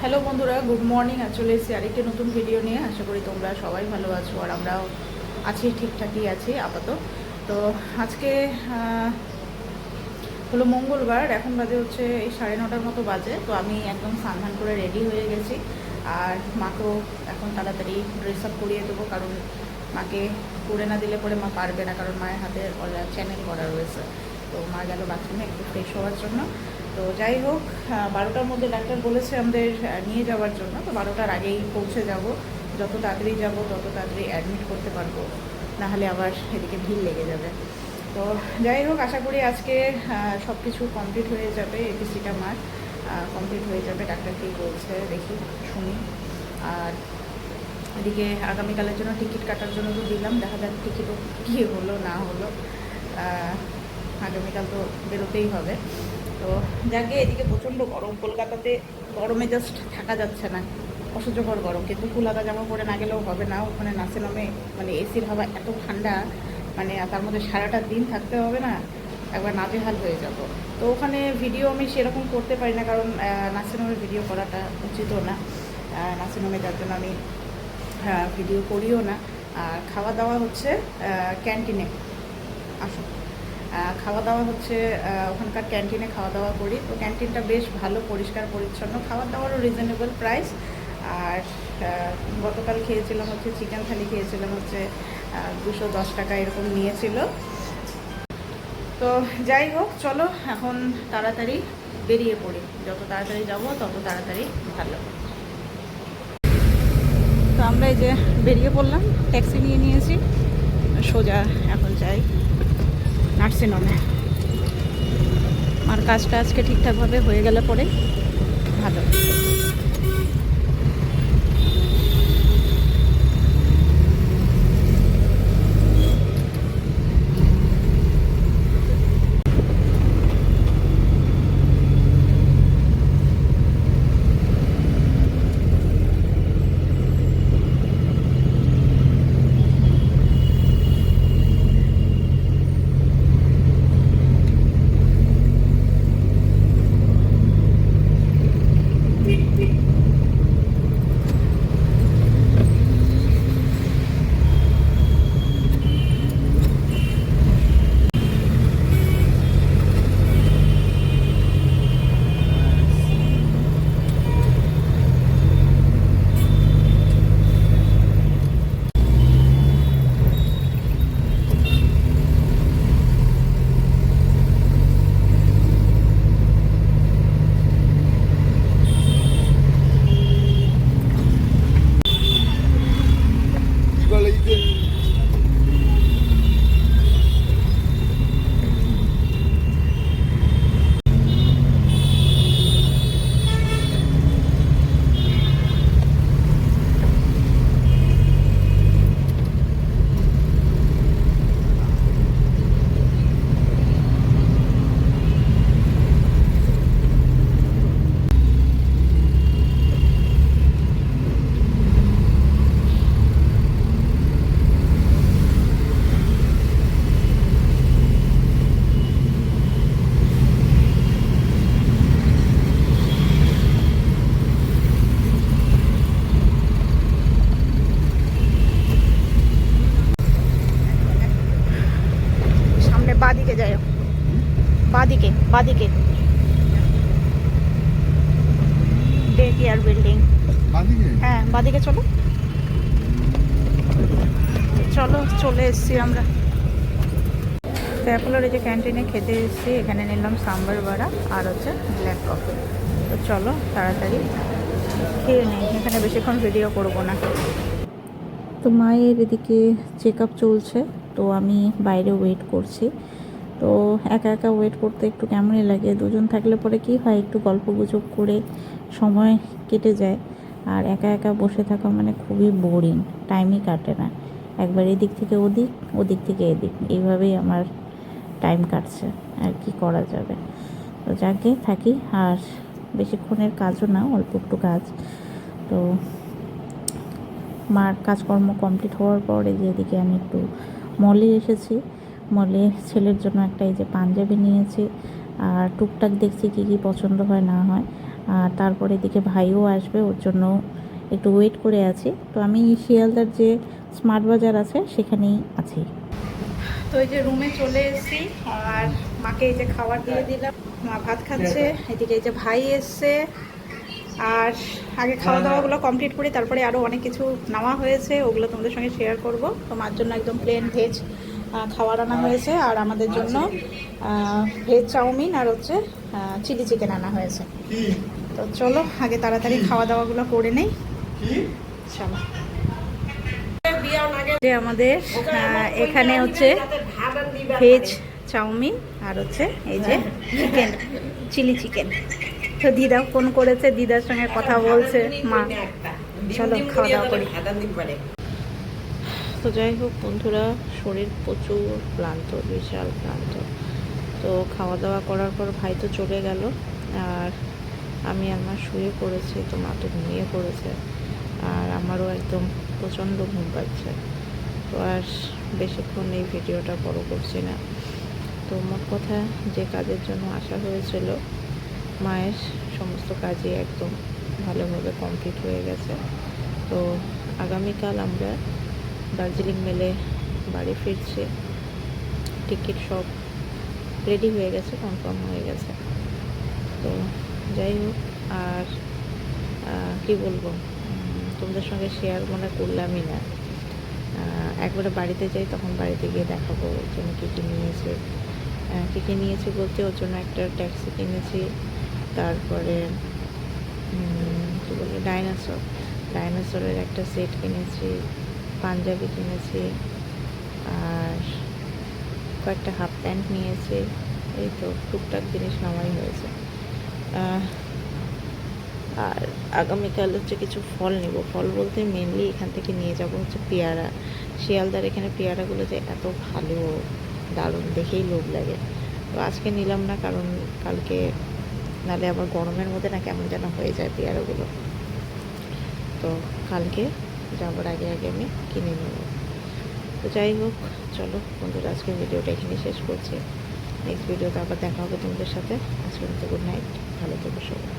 Hello বন্ধুরা good morning আর চলে এসেছি আরেকটি নতুন ভিডিও নিয়ে আশা করি তোমরা সবাই ভালো আছো আর আমরাও আছি, ঠিকঠাকই আছি, আপাতত। তো আজকে হলো মঙ্গলবার, এখন বাজে হচ্ছে এই সাড়ে নটার মতো বাজে, তো আমি একদম স্নান করে রেডি হয়ে গেছি। আর মাকেও এখন তাড়াতাড়ি ড্রেস আপ করিয়ে দেবো, কারণ মাকে করে না দিলে পরে মা পারবে না, কারণ মায়ের হাতে চ্যানেল করা রয়েছে। তো মা গেল বাথরুমে একটু ফ্রেশ হওয়ার জন্য। তো যাই হোক বারোটার মধ্যে ডাক্তার বলেছে আমাদের নিয়ে যাওয়ার জন্য। তো বারোটার আগেই পৌঁছে যাব। যত তাড়াতাড়ি যাব, তত তাড়াতাড়ি অ্যাডমিট করতে পারব। নাহলে আবার এদিকে ভিড় লেগে যাবে। তো যাই হোক, আশা করি আজকে সব কিছু কমপ্লিট হয়ে যাবে এপিসিটা মার। কমপ্লিট হয়ে যাবে, ডাক্তার কী বলছে দেখি, শুনি। আর এদিকে আগামীকালের জন্য টিকিট কাটার জন্য তো দিলাম, দেখা যাক টিকিটও কী হলো, না হলো। আগামীকাল তো বেরোতেই হবে। তো যাকে এদিকে প্রচণ্ড গরম কলকাতাতে গরমে জাস্ট থাকা যাচ্ছে না। অসহ্যকর গরম কিন্তু ফুলাদা জামা পরে না গেলেও হবে না ওখানে নাচে নামে মানে এসির হাওয়া এত ঠান্ডা মানে তার মধ্যে সারাটা দিন থাকতে হবে না একবার নাজেহাল হয়ে যাব। তো ওখানে ভিডিও আমি সেরকম করতে পারি না কারণ নাচে নামে ভিডিও করাটা উচিতও না। নাচে নামে যার জন্য আমি ভিডিও করিও না। আর খাওয়া দাওয়া হচ্ছে ক্যান্টিনে আসো আহ, খাওয়া দাওয়া হচ্ছে ওখানকার ক্যান্টিনে খাওয়া দাওয়া করি। তো ক্যান্টিনটা বেশ ভালো, পরিষ্কার, পরিচ্ছন্ন। খাওয়া দাওয়ারও রিজনেবল প্রাইস আর গতকাল খেয়েছিলাম হচ্ছে চিকেন থালি, খেয়েছিলাম হচ্ছে দুশো দশ টাকা এরকম নিয়েছিল। তো যাই হোক, চলো এখন তাড়াতাড়ি বেরিয়ে পড়ি। যত তাড়াতাড়ি যাব, তত তাড়াতাড়ি ভালো। তো আমরা এই যে বেরিয়ে পড়লাম ট্যাক্সি নিয়ে নিয়েছি। সোজা এখন যাই। নার্সিংহোমে আমার কাজটা আজকে ঠিকঠাকভাবে হয়ে গেলে পরে ভালো। বাদিকে। ডে কেয়ার বিল্ডিং হ্যাঁ বাদিকে চলো। চলো চলে এসেছি আমরা। তো অ্যাপোলোর এই যে ক্যান্টিনে খেতে এসেছি এখানে নিলাম সাম্বার বড়া আর হচ্ছে ব্ল্যাক কফি তো চলো তাড়াতাড়ি খেয়ে নেই এখানে বেশিক্ষণ ভিডিও করব না। তো মায়ের এদিকে চেক আপ চলছে তো আমি বাইরে ওয়েট করছি। তো একা একা ওয়েট করতে একটু কেমনই লাগে? দুজন থাকলে পরে কি হয়? একটু গল্প গুজব করে সময় কেটে যায়। আর একা একা বসে থাকা মানে খুবই বোরিং টাইমই কাটে না। একবার এদিক থেকে ওদিক ওদিক থেকে এদিক। এইভাবেই আমার টাইম কাটছে। আর কি করা যাবে? তো যাকে থাকি। আর বেশিক্ষণের কাজও না, অল্প একটু কাজ। তো মার কাজকর্ম কমপ্লিট হওয়ার পরে যেদিকে আমি একটু মলে এসেছি। মলে ছেলের জন্য একটা এই যে পাঞ্জাবি নিয়েছি, আর টুকটাক দেখছি কী কী পছন্দ হয় না হয়। আর তারপরে এদিকে ভাইও আসবে, ওর জন্য একটু ওয়েট করে আছি। তো আমি শিয়ালদার যে স্মার্ট বাজার আছে, সেখানেই আছি। তো এই যে রুমে চলে এসেছি, আর মাকে এই যে খাবার দিয়ে দিলাম। মা ভাত খাচ্ছে, এদিকে এই যে ভাই এসছে। আর আগে খাওয়া দাওয়াগুলো কমপ্লিট করি তারপরে আরও অনেক কিছু নেওয়া হয়েছে, ওগুলো তোমাদের সঙ্গে শেয়ার করব। তো মার জন্য একদম প্লেন ভেজ খাবার আনা হয়েছে আর আমাদের জন্য ভেজ চাউমিন আর হচ্ছে চিলি চিকেন আনা হয়েছে। তো চলো আগে তাড়াতাড়ি খাওয়া দাওয়াগুলো করে নেই। চলো। যে আমাদের এখানে হচ্ছে ভেজ চাউমিন আর হচ্ছে এই যে চিকেন চিলি চিকেন। তো দিদা ফোন করেছে দিদার সঙ্গে কথা বলছে মা। চলো খাওয়া দাওয়া করি। তো যাই হোক, বন্ধুরা, শরীর প্রচুর ক্লান্ত, বিশাল ক্লান্ত। তো খাওয়া দাওয়া করার পর ভাই তো চলে গেল, আর আমি আমার শুয়ে পড়েছি, তো মা তো ঘুমিয়ে পড়েছে, আর আমারও একদম প্রচণ্ড ঘুম পাচ্ছে। তো আর বেশিক্ষণ এই ভিডিওটা বড় করছি না। তো মোট কথা, যে কাজের জন্য আসা হয়েছিল, মায়ের সমস্ত কাজই একদম ভালোভাবে কমপ্লিট হয়ে গেছে। তো আগামীকাল আমরা দার্জিলিং মেলে, বাড়ি ফিরছে, টিকিট সব রেডি হয়ে গেছে কনফার্ম হয়ে গেছে। তো যাই হোক, আর কি বলব? তোমাদের সঙ্গে শেয়ার মনে করলামই না। একবারে বাড়িতে যাই, তখন বাড়িতে গিয়ে দেখাবো যে আমি কী কী নিয়েছি। কী কী নিয়েছি বলতে, ওর জন্য একটা ট্যাক্সি কিনেছি। তারপরে কী বলব ডাইনোসর ডাইনোসরের একটা সেট কিনেছি। পাঞ্জাবি কিনেছি আর কয়েকটা হাফ প্যান্ট নিয়েছি। এই তো টুকটাক জিনিস নামাই হয়েছে। আর আগামীকাল হচ্ছে কিছু ফল নেব। ফল বলতে মেনলি এখান থেকে নিয়ে যাব হচ্ছে পেয়ারা। শিয়ালদার এখানে পেয়ারাগুলো যে এত ভালো, দারুণ, দেখেই লোভ লাগে। তো আজকে নিলাম না, কারণ কালকে নালে আবার গরমের মধ্যে না কেমন যেন হয়ে যায় পেয়ারাগুলো। তো কালকে যাওয়ার আগে আগে আমি, কিনে নেব। তো যাই হোক, চলো বন্ধুরা আজকে ভিডিওটা এখানে শেষ করছি। নেক্সট ভিডিওতে আবার দেখা হবে তোমাদের সাথে। আজকে গুড নাইট ভালো থেকো সবাই।